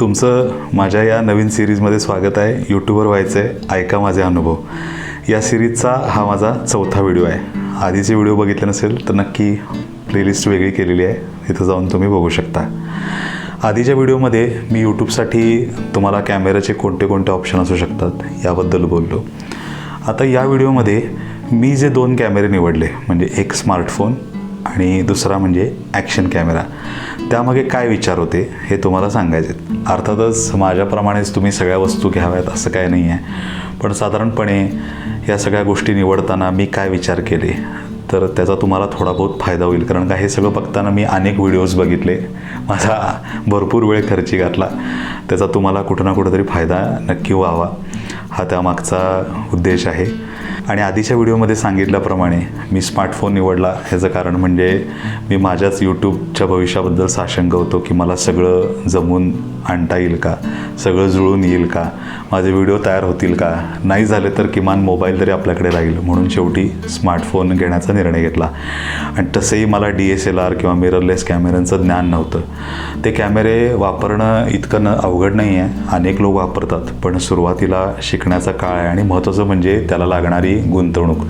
तुमचं माझ्या या नवीन सिरीजमध्ये स्वागत आहे. यूट्यूबवर व्हायचं आहे ऐका माझे अनुभव. या सिरीजचा हा माझा चौथा व्हिडिओ आहे. आधीचे व्हिडिओ बघितले नसेल तर नक्की प्लेलिस्ट वेगळी केलेली आहे. तिथं जाऊन तुम्ही बघू शकता. आधीच्या व्हिडिओमध्ये मी यूट्यूबसाठी तुम्हाला कॅमेऱ्याचे कोणते कोणते ऑप्शन असू शकतात याबद्दल बोललो. आता या व्हिडिओमध्ये मी जे दोन कॅमेरे निवडले म्हणजे एक स्मार्टफोन आणि दुसरा म्हणजे ॲक्शन कॅमेरा त्यामागे काय विचार होते हे तुम्हाला सांगायचे अर्थातच माझ्याप्रमाणेच तुम्ही सगळ्या वस्तू घ्याव्यात असं काय नाही आहे पण साधारणपणे या सगळ्या गोष्टी निवडताना मी काय विचार केले? तर त्याचा तुम्हाला थोडा बहुत फायदा होईल. कारण का हे सगळं बघताना मी अनेक व्हिडिओज बघितले. माझा भरपूर वेळ खर्ची घातला. त्याचा तुम्हाला कुठं ना कुठंतरी फायदा नक्की व्हावा. हा त्यामागचा उद्देश आहे. आणि आधीच्या व्हिडिओमध्ये सांगितल्याप्रमाणे मी स्मार्टफोन निवडला. ह्याचं कारण म्हणजे मी माझ्याच यूट्यूबच्या भविष्याबद्दल साशंक होतो की मला सगळं जमून आणता येईल का? सगळं जुळून येईल का? माझे व्हिडिओ तयार होतील का? नाही झाले तर किमान मोबाईल तरी आपल्याकडे राहील. म्हणून शेवटी स्मार्टफोन घेण्याचा निर्णय घेतला. आणि तसंही मला डी एस एल आर किंवा मिररलेस कॅमेऱ्यांचं ज्ञान नव्हतं. ते कॅमेरे वापरणं इतकं न अवघड नाही आहे अनेक लोक वापरतात. पण सुरुवातीला शिकण्याचा काळ आहे आणि महत्त्वाचं म्हणजे त्याला लागणारी गुंतवणूक.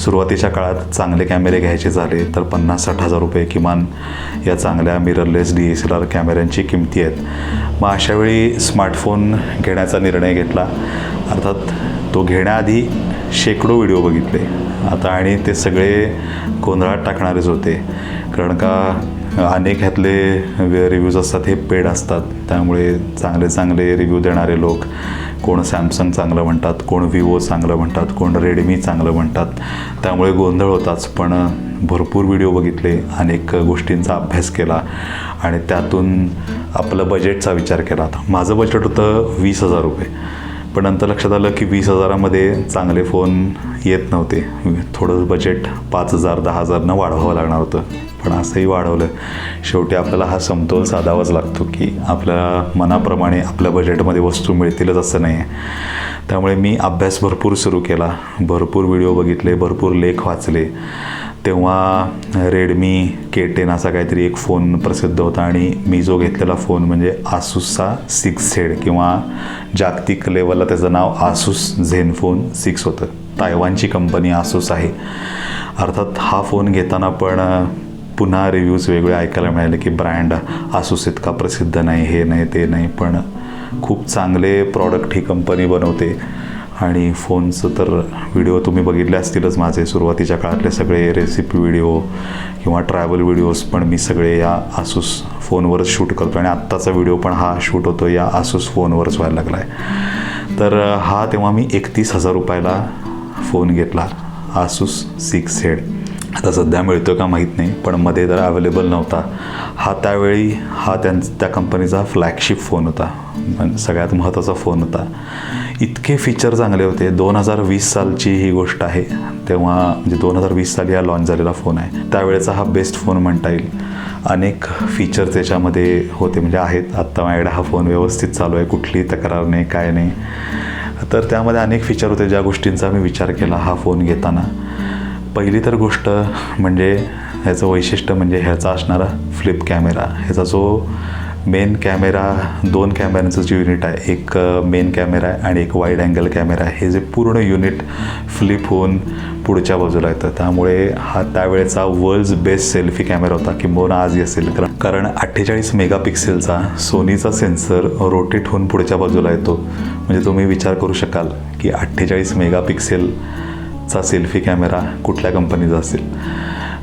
सुरुवातीच्या काळात चांगले कॅमेरे घ्यायचे झाले तर पन्नास साठ हजार रुपये किमान या चांगल्या mirrorless D S L R कॅमेऱ्यांची किमती आहेत. मग अशावेळी स्मार्टफोन घेण्याचा निर्णय घेतला. अर्थात तो घेण्याआधी शेकडो व्हिडिओ बघितले. आता आणि ते सगळे गोंधळात टाकणारेच होते. कारण का अनेक ह्यातले रिव्ह्यूज असतात हे पेड असतात. त्यामुळे चांगले चांगले रिव्ह्यू देणारे लोक कोण सॅमसंग चांगलं म्हणतात कोण विवो चांगलं म्हणतात कोण रेडमी चांगलं म्हणतात. त्यामुळे गोंधळ होताच पण भरपूर व्हिडिओ बघितले अनेक गोष्टींचा अभ्यास केला आणि त्यातून आपलं बजेटचा विचार केला. माझं बजेट होतं वीस हजार रुपये. पण नंतर लक्षात आलं की वीस हजारामध्ये चांगले फोन येत नव्हते. थोडं बजेट पाच हजार दहा हजारनं वाढवावं लागणार होतं. पण असंही वाढवलं. शेवटी आपल्याला हा समतोल साधावाच लागतो की आपल्या मनाप्रमाणे आपल्या बजेटमध्ये वस्तू मिळतीलच असं नाही आहे त्यामुळे मी अभ्यास भरपूर सुरू केला. भरपूर व्हिडिओ बघितले भरपूर लेख वाचले. तेव्हा रेडमी के टेन असा काहीतरी एक फोन प्रसिद्ध होता आणि मी जो घेतलेला फोन म्हणजे आसूसचा सिक्स झेड किंवा जागतिक लेवलला त्याचं नाव आसूस झेन फोन सिक्स होतं. तायवानची कंपनी आसूस आहे. अर्थात हा फोन घेताना पण पुन्हा रिव्ह्यूज वेगळे ऐकायला मिळाले की ब्रँड आसूस इतका प्रसिद्ध नाही हे नाही ते नाही पण खूप चांगले प्रॉडक्ट ही कंपनी बनवते. आणि फोनचं तर व्हिडिओ तुम्ही बघितले असतीलच माझे सुरुवातीच्या काळातले सगळे रेसिपी व्हिडिओ किंवा ट्रॅव्हल व्हिडिओज पण मी सगळे या आसूस फोनवरच शूट करतो आणि आत्ताचा व्हिडिओ पण हा शूट होतो या आसूस फोनवरच व्हायला लागला आहे तर हा तेव्हा मी एकतीस हजार रुपयाला फोन घेतला आसूस सिक्स हेड. आता सध्या मिळतो का माहीत नाही पण मध्ये तर अवेलेबल नव्हता. हा त्यावेळी हा त्यां त्या कंपनीचा फ्लॅगशिप फोन होता. पण सगळ्यात महत्त्वाचा फोन होता. इतके फीचर चांगले होते. दोन हजार वीस सालची ही गोष्ट आहे. तेव्हा म्हणजे दोन हजार वीस साली हा लॉन्च झालेला फोन आहे. त्यावेळेचा हा बेस्ट फोन म्हणता येईल. अनेक फीचर त्याच्यामध्ये होते म्हणजे आहेत. आत्ता माझ्याकडे हा फोन व्यवस्थित चालू आहे. कुठलीही तक्रार नाही काय नाही. तर त्यामध्ये अनेक फीचर होते. ज्या गोष्टींचा मी विचार केला हा फोन घेताना. पहिली तर गोष्ट म्हणजे ह्याचं वैशिष्ट्य म्हणजे ह्याचा असणारा फ्लिप कॅमेरा ह्याचा जो मेन कॅमेरा दोन कॅमेऱ्यांचं जे युनिट आहे एक मेन कॅमेरा आहे आणि एक वाईड अँगल कॅमेरा आहे. हे जे पूर्ण युनिट फ्लिप होऊन पुढच्या बाजूला येतं. त्यामुळे हा त्यावेळेचा वर्ल्ड्स बेस्ट सेल्फी कॅमेरा होता किंबहुना आजही असेल कारण कारण अठ्ठेचाळीस मेगापिक्सेलचा सोनीचा सेन्सर रोटेट होऊन पुढच्या बाजूला येतो. म्हणजे तुम्ही विचार करू शकाल की अठ्ठेचाळीस मेगापिक्सेलचा सेल्फी कॅमेरा कुठल्या कंपनीचा असेल.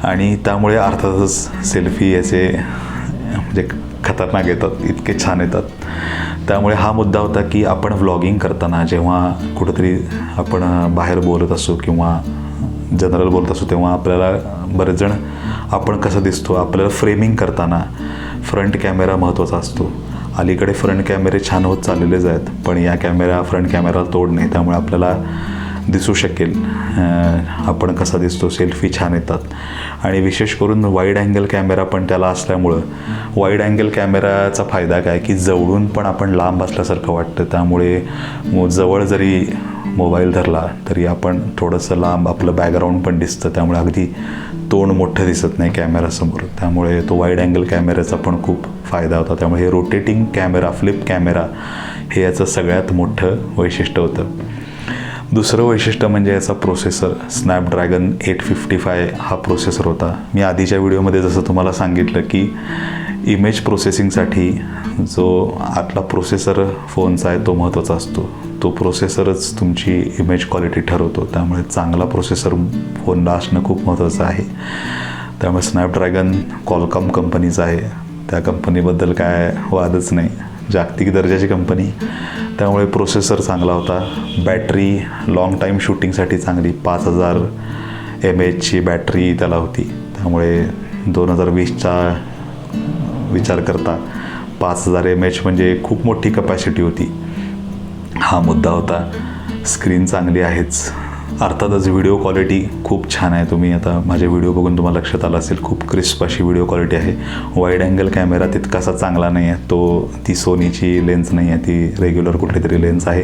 आणि त्यामुळे अर्थातच सेल्फी याचे म्हणजे खतरनाक येतात इतके छान येतात. त्यामुळे हा मुद्दा होता की आपण व्लॉगिंग करताना जेव्हा कुठंतरी आपण बाहेर बोलत असू किंवा जनरल बोलत असू तेव्हा आपल्याला बरेच जण आपण कसं दिसतो आपल्याला फ्रेमिंग करताना फ्रंट कॅमेरा महत्त्वाचा असतो. अलीकडे फ्रंट कॅमेरे छान होत चाललेलेच आहेत पण या कॅमेरा फ्रंट कॅमेरा तोड नाही त्यामुळे आपल्याला दिसू शकेल. आपण कसा दिसतो सेल्फी छान येतात. आणि विशेष करून वाईड अँगल कॅमेरा पण त्याला असल्यामुळं वाईड अँगल कॅमेराचा फायदा काय की जवळून पण आपण लांब असल्यासारखं वाटतं. त्यामुळे जवळ जरी मोबाईल धरला तरी आपण थोडंसं लांब आपलं बॅकग्राऊंड पण दिसतं. त्यामुळे अगदी तोंड मोठं दिसत नाही कॅमेरासमोर त्यामुळे तो वाईड अँगल कॅमेऱ्याचा पण खूप फायदा होता. त्यामुळे हे रोटेटिंग कॅमेरा फ्लिप कॅमेरा हे याचं सगळ्यात मोठं वैशिष्ट्य होतं. दुसरं वैशिष्ट्य म्हणजे याचा processor Snapdragon eight fifty five हा प्रोसेसर होता. मी आधीच्या व्हिडिओमध्ये जसं तुम्हाला सांगितलं की इमेज प्रोसेसिंगसाठी जो आतला प्रोसेसर फोनचा आहे तो महत्त्वाचा असतो. तो प्रोसेसरच तुमची इमेज क्वालिटी ठरवतो. त्यामुळे चांगला प्रोसेसर फोनला असणं खूप महत्त्वाचं आहे. त्यामुळे स्नॅपड्रॅगन कॉलकॉम कंपनीचा आहे. त्या कंपनीबद्दल काय वादच नाही. जागतिक दर्जाची कंपनी त्यामुळे प्रोसेसर चांगला होता. बॅटरी लाँग टाईम शूटिंगसाठी चांगली. पाच हजार एम एचची बॅटरी त्याला होती. त्यामुळे दोन हजार वीसचा विचार करता पाच हजार एम एच म्हणजे खूप मोठी कपॅसिटी होती. हा मुद्दा होता. स्क्रीन चांगली आहेच. अर्थातच व्हिडिओ क्वालिटी खूप छान आहे. तुम्ही आता माझे व्हिडिओ बघून तुम्हाला लक्षात आलं असेल खूप क्रिस्प अशी व्हिडिओ क्वालिटी आहे. वाईड अँगल कॅमेरा तितकासा चांगला नाही आहे तो ती सोनीची लेन्स नाही आहे ती रेग्युलर कुठली तरी लेन्स आहे.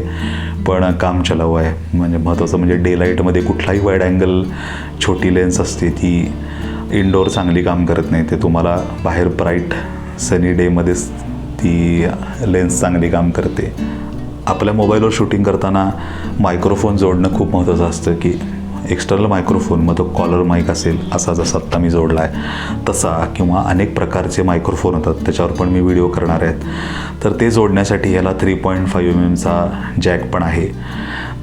पण काम चलावं आहे. म्हणजे महत्त्वाचं म्हणजे डे लाईटमध्ये कुठलाही वाईड अँगल छोटी लेन्स असते ती इनडोअर चांगली काम करत नाही. ते तुम्हाला बाहेर ब्राईट सनी डेमध्येच ती लेन्स चांगली काम करते. आपल्या मोबाईलवर शूटिंग करताना मायक्रोफोन जोडणं खूप महत्त्वाचं असतं की एक्स्टर्नल मायक्रोफोन मग तो कॉलर माईक असेल असा जसा आत्ता मी जोडला आहे तसा किंवा अनेक प्रकारचे मायक्रोफोन होतात त्याच्यावर पण मी व्हिडिओ करणार आहेत. तर ते जोडण्यासाठी याला थ्री पॉईंट फाईव्ह एम एमचा जॅक पण आहे.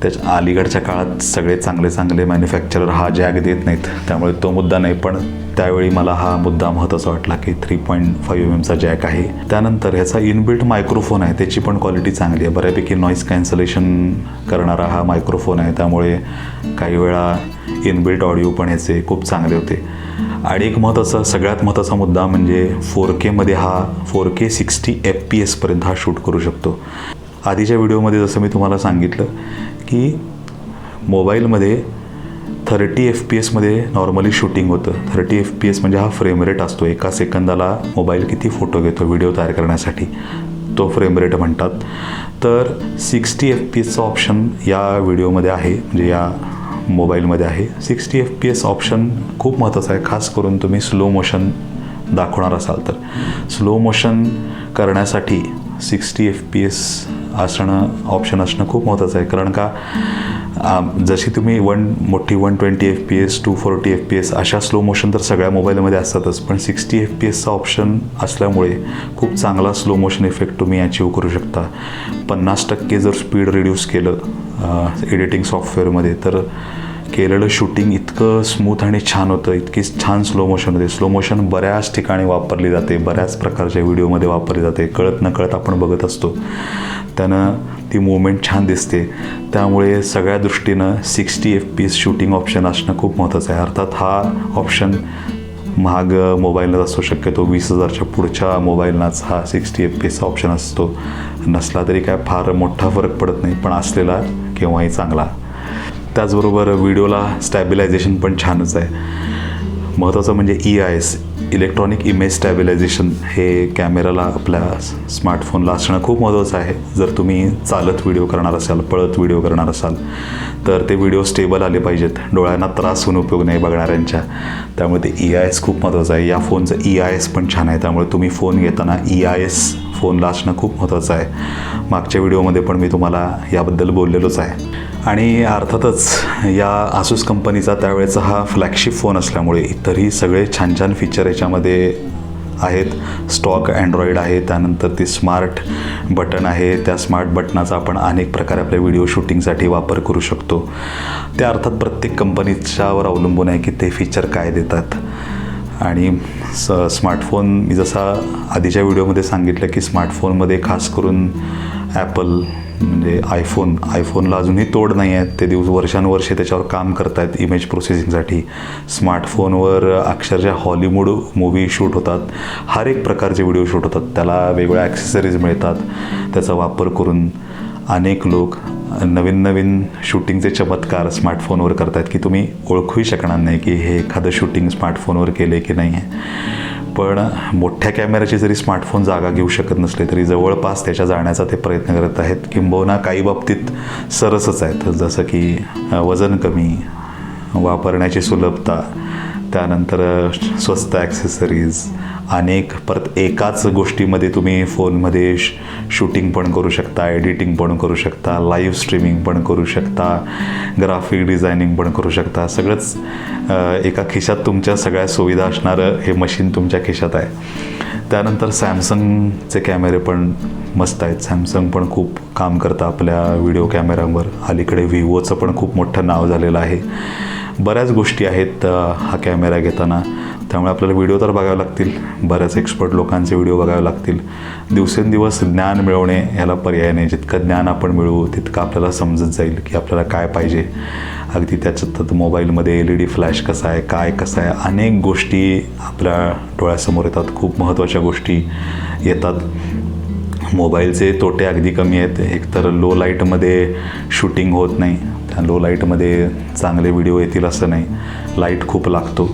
त्याच्या अलीकडच्या काळात सगळे चांगले चांगले मॅन्युफॅक्चरर हा जॅक देत नाहीत त्यामुळे तो मुद्दा नाही. पण त्यावेळी मला हा मुद्दा महत्त्वाचा वाटला की थ्री पॉईंट फाईव्ह एम एमचा जॅक आहे. त्यानंतर ह्याचा इनबिल्ट मायक्रोफोन आहे त्याची पण क्वालिटी चांगली आहे. बऱ्यापैकी नॉईस कॅन्सलेशन करणारा हा मायक्रोफोन आहे. त्यामुळे काही वेळा इनबिल्ट ऑडिओ पण ह्याचे खूप चांगले होते. आणि एक महत्त्वाचा सगळ्यात महत्त्वाचा मुद्दा म्हणजे फोर केमध्ये हा four K sixty F P एसपर्यंत हा शूट करू शकतो. आधीच्या व्हिडिओमध्ये जसं मी तुम्हाला सांगितलं की मोबाईलमध्ये थर्टी एफ पी एसमध्ये नॉर्मली शूटिंग होतं. थर्टी एफ पी एस म्हणजे हा फ्रेम रेट असतो. एका सेकंदाला मोबाईल किती फोटो घेतो व्हिडिओ तयार करण्यासाठी. तो फ्रेम रेट म्हणतात. तर सिक्स्टी एफ पी एसचं ऑप्शन या व्हिडिओमध्ये आहे. म्हणजे या मोबाईलमध्ये आहे. Sixty F P S option खूप महत्त्वाचं आहे. खास करून तुम्ही स्लो मोशन दाखवणार असाल तर. स्लो मोशन करण्यासाठी सिक्स्टी एफ पी एस असणं ऑप्शन असणं खूप महत्त्वाचं आहे. कारण का जशी तुम्ही वन मोठी one twenty F P S two forty F P S अशा स्लो मोशन तर सगळ्या मोबाईलमध्ये असतातच. पण सिक्स्टी एफ पी एसचा ऑप्शन असल्यामुळे खूप चांगला स्लो मोशन इफेक्ट तुम्ही अचीव करू शकता. पन्नास टक्के जर स्पीड रिड्यूस केलं एडिटिंग सॉफ्टवेअरमध्ये तर केलेलं शूटिंग इतकं स्मूथ आणि छान होतं इतकी छान स्लो मोशन होते. स्लो मोशन बऱ्याच ठिकाणी वापरली जाते बऱ्याच प्रकारच्या व्हिडिओमध्ये वापरली जाते. कळत नकळत आपण बघत असतो. त्यानं ती मुवमेंट छान दिसते. त्यामुळे सगळ्या दृष्टीनं sixty F P S shooting option असणं खूप महत्त्वाचं आहे. अर्थात हा ऑप्शन महाग मोबाईलनाच असतो शक्यतो. वीस हजारच्या पुढच्या मोबाईलनाच हा सिक्स्टी एफ पी एसचा ऑप्शन असतो. नसला तरी काय फार मोठा फरक पडत नाही. पण असलेला केव्हाही चांगला. त्याचबरोबर व्हिडिओला स्टॅबिलायझेशन पण छानच आहे. महत्त्वाचं म्हणजे E I S electronic image stabilization हे कॅमेराला आपल्या स्मार्टफोनला असणं खूप महत्त्वाचं आहे. जर तुम्ही चालत व्हिडिओ करणार असाल पळत व्हिडिओ करणार असाल तर ते व्हिडिओ स्टेबल आले पाहिजेत. डोळ्यांना त्रास होऊन उपयोग नाही बघणाऱ्यांच्या. त्यामुळे ते ई आय एस खूप महत्त्वाचं आहे. या फोनचं ई आय एस पण छान आहे. त्यामुळे तुम्ही फोन घेताना ई आय एस फोनला असणं खूप महत्त्वाचं आहे. मागच्या व्हिडिओमध्ये पण मी तुम्हाला याबद्दल बोललेलोच आहे. आणि अर्थातच या आसूस कंपनीचा त्यावेळेचा हा फ्लॅगशिप फोन असल्यामुळे इतरही सगळे छान छान फीचर याच्यामध्ये आहेत. स्टॉक अँड्रॉईड आहे त्यानंतर ते स्मार्ट बटन आहे. त्या स्मार्ट बटनाचा आपण अनेक प्रकारे आपल्या व्हिडिओ शूटिंगसाठी वापर करू शकतो. त्या अर्थात प्रत्येक कंपनीच्यावर अवलंबून आहे की ते फीचर काय देतात. आणि स स्मार्टफोन मी जसा आधीच्या व्हिडिओमध्ये सांगितलं की स्मार्टफोनमध्ये खास करून ॲपल म्हणजे आयफोन आयफोनला अजूनही तोड नाही आहेत. ते दिवस वर्षानुवर्षे त्याच्यावर काम करत आहेत इमेज प्रोसेसिंगसाठी स्मार्टफोनवर अक्षरशः हॉलिवूड मूवी शूट होतात. हर एक प्रकारचे व्हिडिओ शूट होतात. त्याला वेगवेगळ्या ॲक्सेसरीज मिळतात. त्याचा वापर करून अनेक लोक नवीन नवीन शूटिंगचे चमत्कार स्मार्टफोनवर करतायत की तुम्ही ओळखूही शकणार नाही की हे एखादं शूटिंग स्मार्टफोनवर केलं आहे की नाही आहे. पण मोठ्या कॅमेऱ्याची जरी स्मार्टफोन जागा घेऊ शकत नसले तरी जवळपास त्याच्या जाण्याचा ते प्रयत्न करत आहेत. किंबहुना काही बाबतीत सरसच आहेत. जसं की वजन कमी वापरण्याची सुलभता त्यानंतर स्वस्त ॲक्सेसरीज अनेक परत एकाच गोष्टीमध्ये तुम्ही फोनमध्ये श शूटिंग पण करू शकता एडिटिंग पण करू शकता लाईव्ह स्ट्रीमिंग पण करू शकता ग्राफिक डिझायनिंग पण करू शकता. सगळंच एका खिशात तुमच्या सगळ्या सुविधा असणारं हे मशीन तुमच्या खिशात आहे. त्यानंतर सॅमसंगचे कॅमेरे पण मस्त आहेत. सॅमसंग पण खूप काम करतं आपल्या व्हिडिओ कॅमेऱ्यांवर अलीकडे विवोचं पण खूप मोठं नाव झालेलं आहे. बऱ्याच गोष्टी आहेत हा कॅमेरा घेताना. त्यामुळे आपल्याला व्हिडिओ तर बघावे लागतील. बऱ्याच एक्सपर्ट लोकांचे व्हिडिओ बघावे लागतील. दिवसेंदिवस ज्ञान मिळवणे ह्याला पर्याय नाही. जितकं ज्ञान आपण मिळवू तितकं आपल्याला समजत जाईल की आपल्याला काय पाहिजे. अगदी त्याच्यात मोबाईलमध्ये एल ई डी फ्लॅश कसा आहे काय कसं आहे अनेक गोष्टी आपल्या डोळ्यासमोर येतात. खूप महत्त्वाच्या गोष्टी येतात. मोबाईलचे तोटे अगदी कमी आहेत. एकतर लो लाईटमध्ये शूटिंग होत नाही. लो लाईटमध्ये चांगले व्हिडिओ येतील असं नाही. लाइट खूप लागतो.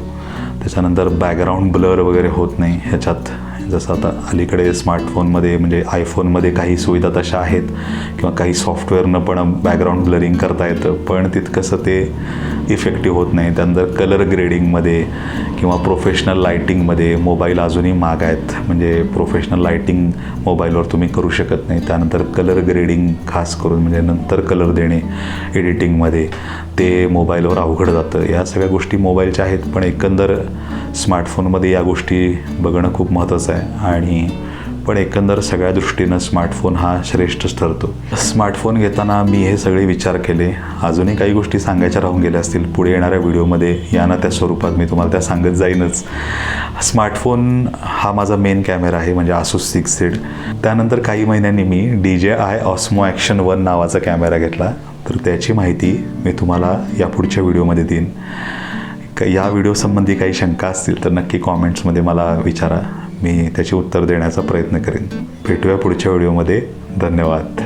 त्याच्यानंतर बॅकग्राऊंड ब्लर वगैरे होत नाही. ह्याच्यात जसं आता अलीकडे स्मार्टफोनमध्ये म्हणजे आयफोनमध्ये काही सुविधा तशा आहेत किंवा काही सॉफ्टवेअरनं पण बॅकग्राऊंड ब्लरिंग करता येतं पण तितकंसं ते इफेक्टिव्ह होत नाही. त्यानंतर कलर ग्रेडिंगमध्ये किंवा प्रोफेशनल लाईटिंगमध्ये मोबाईल अजूनही माग आहेत. म्हणजे प्रोफेशनल लाईटिंग मोबाईलवर तुम्ही करू शकत नाही. त्यानंतर कलर ग्रेडिंग खास करून म्हणजे नंतर कलर देणे एडिटिंगमध्ये ते मोबाईलवर अवघड जातं. या सगळ्या गोष्टी मोबाईलच्या आहेत पण एकंदर स्मार्टफोनमध्ये या गोष्टी बघणं खूप महत्त्वाचं आहे. आणि पण एकंदर सगळ्या दृष्टीनं स्मार्टफोन हा श्रेष्ठच ठरतो स्मार्टफोन घेताना मी हे सगळे विचार केले. अजूनही काही गोष्टी सांगायच्या राहून गेल्या असतील. पुढे येणाऱ्या व्हिडिओमध्ये यांना त्या स्वरूपात मी तुम्हाला त्या सांगत जाईनच. स्मार्टफोन हा माझा मेन कॅमेरा आहे म्हणजे आसूस सिक्स सीड त्यानंतर काही महिन्यांनी मी D J I Osmo Action one नावाचा कॅमेरा घेतला. तर त्याची माहिती मी तुम्हाला या पुढच्या व्हिडिओमध्ये देईन. या व्हिडिओसंबंधी काही शंका असतील तर नक्की कॉमेंट्समध्ये मला विचारा. मी त्याचे उत्तर देण्याचा प्रयत्न करेन. भेटूया पुढच्या व्हिडिओमध्ये. धन्यवाद.